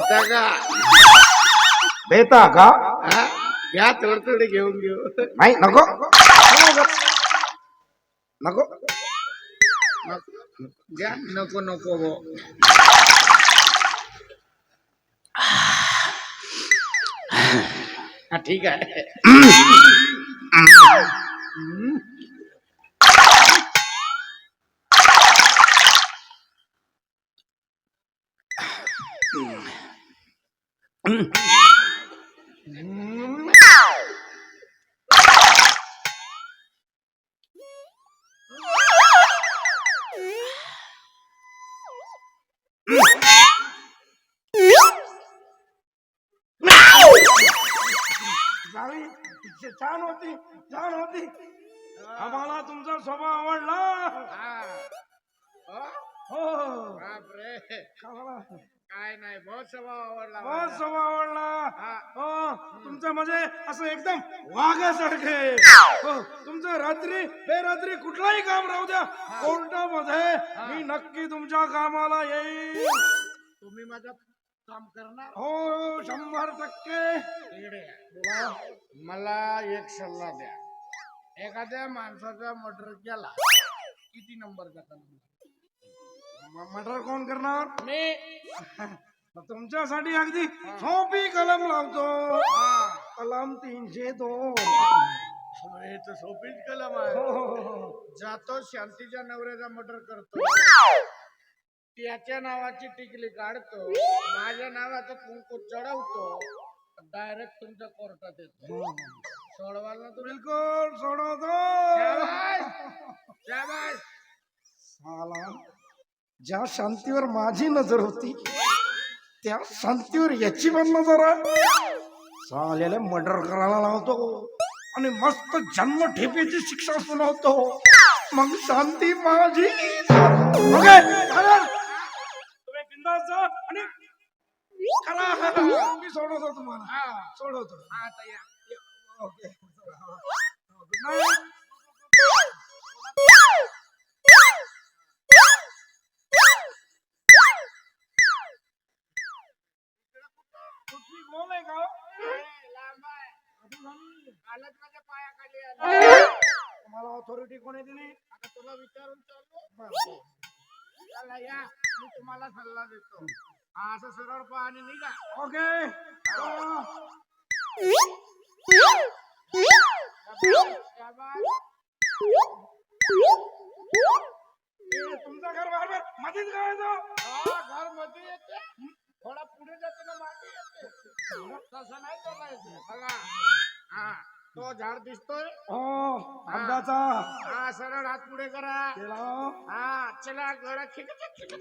का? देता का? हा? घ्या थोडं थोडे घेऊन घेऊ. नाही नको. नको. घ्या. नको नको भो हा ठीक आहे. जावी, छान होती छान होती आम्हाला तुमचा स्वभाव आवडला हा. हो? हो बापरे आम्हाला काय नाही बहुत स्वभाव आवडला बहुत. स्वभाव आवडला? हा. हो तुमचं म्हणजे असं एकदम वाघासारखे हो तुमचं रात्री बेरात्री कुठलाही काम राहू द्या. कोर्टामध्ये मी नक्की तुमच्या कामाला येईल तुम्ही माझं काम करणार? हो शंभर टक्के. इकडे या. मला एक सल्ला द्या. एखाद्या माणसाचा मर्डर केला किती नंबरचा कलम मर्डर कोण करणार? मी. तुमच्यासाठी अगदी सोपी कलम लावतो. हा. कलम तीनशे दोन. हे तर सोपीच कलम आहे. हो. जातो शांतीच्या नवऱ्याचा मर्डर करतो. त्याच्या नावाची टिकली काढतो. माझ्या नावाचं कुंकू चढवतो. डायरेक्ट तुमच्या कोर्टात येतो. सोडवाल ना तुम्ही? बिलकुल सोडवतो. शाबास! शाबास! साला. ज्या शांतीवर माझी नजर होती त्या शांतीवर याची पण नजर आहे. मर्डर करायला लावतो आणि मस्त जन्म ठेपेची शिक्षा सुनावतो. मग शांती माझी. तुम्ही बिंदास जा आणि करा. मी सोडवतो तुम्हाला. हा. सोडवतो. हा. ओके गुड नाईट कुठली आहे का ए, तुम्हाला ऑथॉरिटी कोणी दिली? आता तुला विचारून चाललो मी तुम्हाला सल्ला देतो हा, असं सरळ पहा आणि निघा ओके शाबास. तुमचं घर बाहेर मध्येच करायचं हा, घरमध्ये येते थोडा पुढे जाते ना. तसं नाही चालायचं बघा. हा तो झाड दिसतोय. हो. आंब्याचा. हा सरळ हात पुढे करा. केला. हा चला खिच खिच